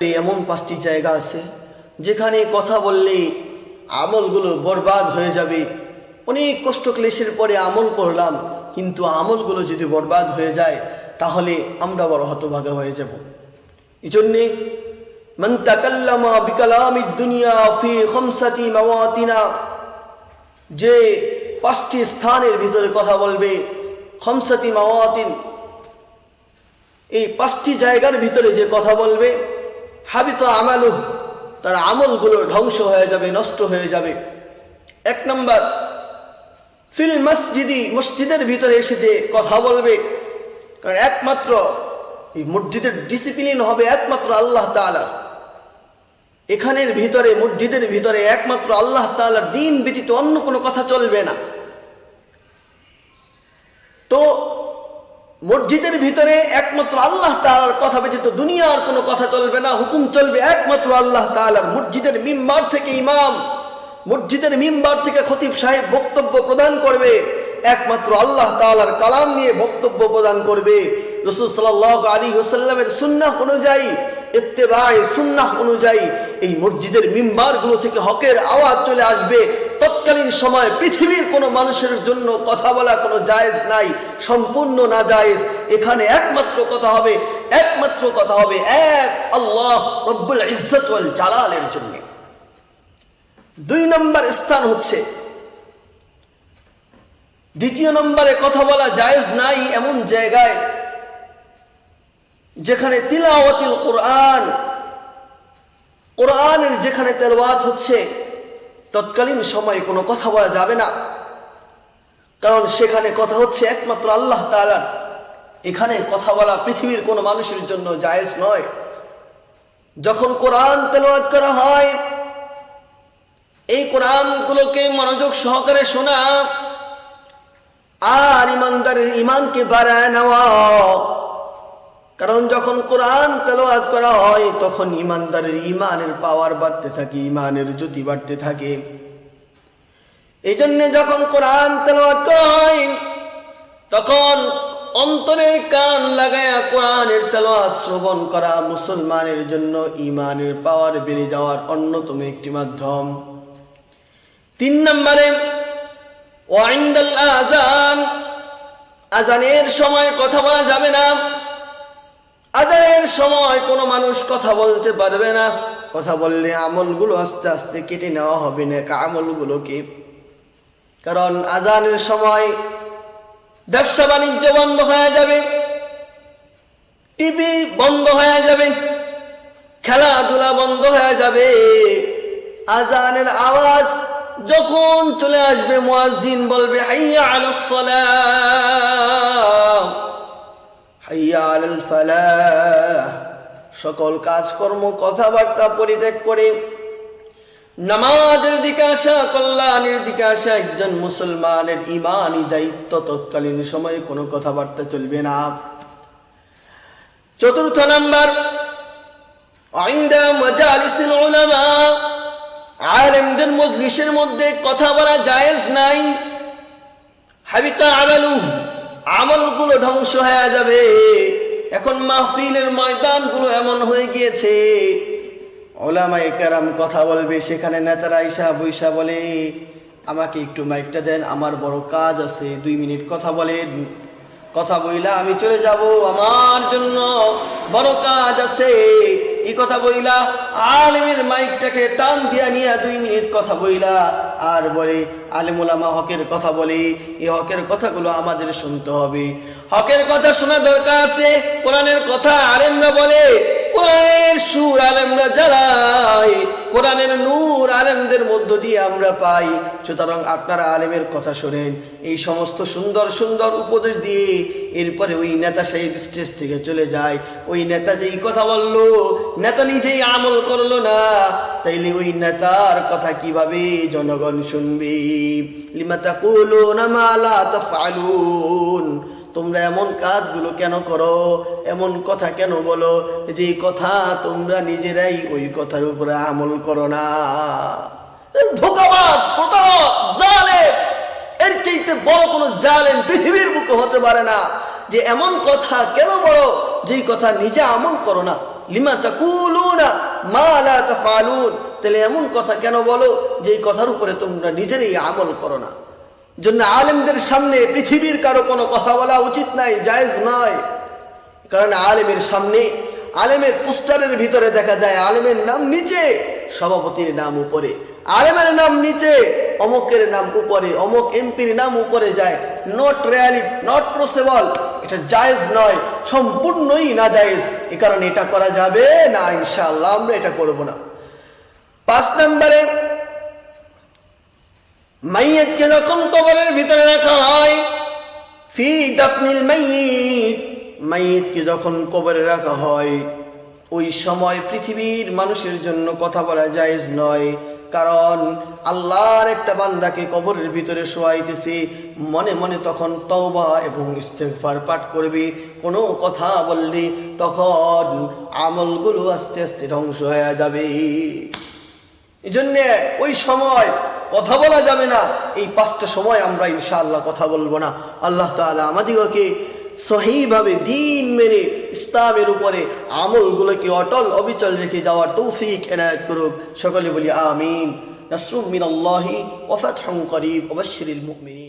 এই এমন পাঁচটি জায়গা আছে যেখানে কথা বললে আমলগুলো বরবাদ হয়ে যাবে অনেক কষ্ট ক্লেশের পরে আমল করলাম কিন্তু আমলগুলো যদি বরবাদ হয়ে যায় তাহলে আমরা বড় হতভাগা হয়ে যাব এই জন্যে من تكلم بكلام الدنيا في خمسة مواطن যে পাঁচটি স্থানের ভিতরে কথা বলবে খমসাতি মাওয়াতিন এই পাঁচটি জায়গার ভিতরে যে কথা বলবে হাবিত আমালু তার আমলগুলো ধ্বংস হয়ে যাবে, নষ্ট হয়ে যাবে। এক নম্বর, ফিল মসজিদি, মসজিদের ভিতরে এসে যে কথা বলবে, কারণ একমাত্র এই মসজিদের ডিসিপ্লিন হবে একমাত্র আল্লাহ তাআলা। এখানের ভিতরে, মসজিদের ভিতরে একমাত্র আল্লাহ তাআলার দিন ব্যতীত অন্য কোনো কথা চলবে না। তো মসজিদের ভিতরে একমাত্র আল্লাহ তালার কথা ব্যতীত দুনিয়ার কোনো কথা চলবে না, হুকুম চলবে একমাত্র আল্লাহ তালার মসজিদের মিম্বার থেকে ইমাম, মসজিদের মিম্বার থেকে খতিব সাহেব বক্তব্য প্রদান করবে, একমাত্র আল্লাহ তালার কালাম নিয়ে বক্তব্য প্রদান করবে। রসুল সাল আলী হোসাল্লামের সুন্না অনুযায়ী ইত্তেবায় সুন্নাহ অনুযায়ী এই মসজিদের মিম্বারগুলো থেকে হকের আওয়াজ চলে আসবে। তৎকালীন সময় পৃথিবীর কোনো মানুষের জন্য কথা বলা কোনো জায়েজ নাই, সম্পূর্ণ না জায়েজ। এখানে একমাত্র কথা হবে, একমাত্র কথা হবে এক আল্লাহ রব্বুল ইজ্জত জালালের জন্য। দুই নম্বর স্থান হচ্ছে, দ্বিতীয় নম্বরে কথা বলা জায়েজ নাই এমন জায়গায় যেখানে তিলাওয়াতিল কোরআন, কোরআনের যেখানে তেলওয়াত হচ্ছে, তৎকালীন সময়ে কোনো কথা বলা যাবে না। কারণ সেখানে কথা হচ্ছে একমাত্র আল্লাহ তাআলার। এখানে কথা বলা পৃথিবীর কোনো মানুষের জন্য জায়েজ নয়। যখন কোরআন তেলাওয়াত করা হয়, এই কোরআনগুলোকে মনোযোগ সহকারে শোনা আর ইমানদারের ইমানকে বাড়ায় নেওয়া কারণ যখন কোরআন তেলাওয়াত করা হয়, তখন ইমানদারের ইমানের পাওয়ার বাড়তে থাকে, ইমানের জ্যোতি বাড়তে থাকে। এই জন্য যখন কোরআন তেলাওয়াত করা হয়, তখন অন্তরের কান লাগায়া কোরআনের তেলাওয়াত শ্রবণ করা মুসলমানের জন্য ইমানের পাওয়ার বেড়ে যাওয়ার অন্যতম একটি মাধ্যম। তিন নম্বরে, ওয়াইন্দাল আজান আজানের সময় কথা বলা যাবে না। আজানের সময় কোনো মানুষ কথা বলতে পারবে না। কথা বললে আমলগুলো আস্তে আস্তে কেটে নেওয়া হবে না আমলগুলোকে। কারণ আজানের সময় ব্যবসা বাণিজ্য বন্ধ হয়ে যাবে টিভি বন্ধ হয়ে যাবে খেলাধুলা বন্ধ হয়ে যাবে। আজানের আওয়াজ যখন চলে আসবে মুয়াজ্জিন বলবে হাইয়া আলাস সালাহ হাইয়া ফালাহ। সকল কাজকর্ম, কথাবার্তা পরিত্যাগ করে নামাজের দিকে আসা, কল্যাণের দিকে আসা, একজন মুসলমানের ইমানই দায়িত্ব তৎকালীন সময়ে কোনো কথাবার্তা চলবে না। চতুর্থ নাম্বার আলেমদের মজলিসের মধ্যে কথা বলা জায়েজ নাই। হাবিতা আমালু আমলগুলো ধ্বংস হয়ে যাবে। এখন মাহফিলের ময়দানগুলো এমন হয়ে গিয়েছে। ওলামাই কেরাম কথা বলবে, সেখানে নেতারা ইসা বৈশা বলে, আমাকে একটু মাইকটা দেন, আমার বড় কাজ আছে, দুই মিনিট কথা বলেন। কথা বইলা, আমি চলে যাব, আমার জন্য বড় কাজ আছে। এই কথা বইলা, আলেমের মাইকটাকে টান দিয়া নিয়ে দুই মিনিট কথা বইলা আর বলি আলিমুলামা হকের কথা বলি, এই হকের কথাগুলো আমাদের শুনতে হবে। হকের কথা শোনা দরকার আছে, কোরআনের কথা আলেমরা বলে, কোরআনের সুর আলেমরা জ্বালায় কোরআনের নূর আলেমদের মধ্য দিয়ে আমরা পাই। সুতরাং আপনারা আলেমের কথা শোনেন। এই সমস্ত সুন্দর সুন্দর উপদেশ দিয়ে এরপরে ওই নেতা সাহেব স্টেজ থেকে চলে যায়। ওই নেতা যেই কথা বলল, নেতা নিজেই আমল করল না। তাইলে ওই নেতার কথা কীভাবে জনগণ শুনবে? না মালা তোমরা এমন কাজগুলো কেন করো? এমন কথা কেন বলো? যে কথা তোমরা নিজেরাই ওই কথার উপরে আমল করো না। ধোকাবাজ, প্রতারক, জালেম। এর চাইতে বড় কোনো জালেম পৃথিবীর বুকে হতে পারে না। যে এমন কথা কেন বলো? যেই কথা নিজে আমল করো না। লিমা তাকুলুনা মা লা তাফআলুন তাহলে এমন কথা কেন বলো? যে এই কথার উপরে তোমরা নিজেরাই আমল করো না। জন্য আলেমদের সামনে পৃথিবীর কারও কোনো কথা বলা উচিত নাই, জায়েজ নয়। কারণ আলেমের সামনে, আলেমের পোস্টারের ভিতরে দেখা যায়, আলেমের নাম নিচে, সভাপতির নাম উপরে। আলেমের নাম নিচে, অমকের নাম উপরে, অমক এমপির নাম উপরে যায়। নট রিয়ালি নট প্রসেবল এটা জায়েজ নয়, সম্পূর্ণই না জায়েজ এ কারণে এটা করা যাবে না, ইনশাআল্লাহ, আমরা এটা করব না। পাঁচ নম্বরে মাইয়াতকে যখন কবরের ভিতরে রাখা হয়, ফি দাফনিল মাইয়িত মাইয়িতকে যখন কবরে রাখা হয়, ওই সময় পৃথিবীর মানুষের জন্য কথা বলা জায়েজ নয়। কারণ আল্লাহর একটা বান্দাকে কবরের ভিতরে শোয়াইতেছে, মনে মনে তখন তওবা এবং ইস্তেগফার পাঠ করবে, কোনো কথা বললে তখন আমলগুলো আস্তে আস্তে ধ্বংস হয়ে যাবে। এই জন্যে ওই সময় কথা বলা যাবে না, এই পাঁচটা সময় আমরা ইনশাআল্লাহ কথা বলব না। আল্লাহ তাআলা আমাদিগকে সহিভাবে দিন মেনে ইসলামের উপরে আমলগুলোকে অটল অবিচল রেখে যাওয়ার তৌফিক এনায়ত করুক। সকলে বলি আমিন। নাসরুম মিনাল্লাহি ওয়া ফাতহুন করিব। ওয়া বাশশিরিল মুমিনিন।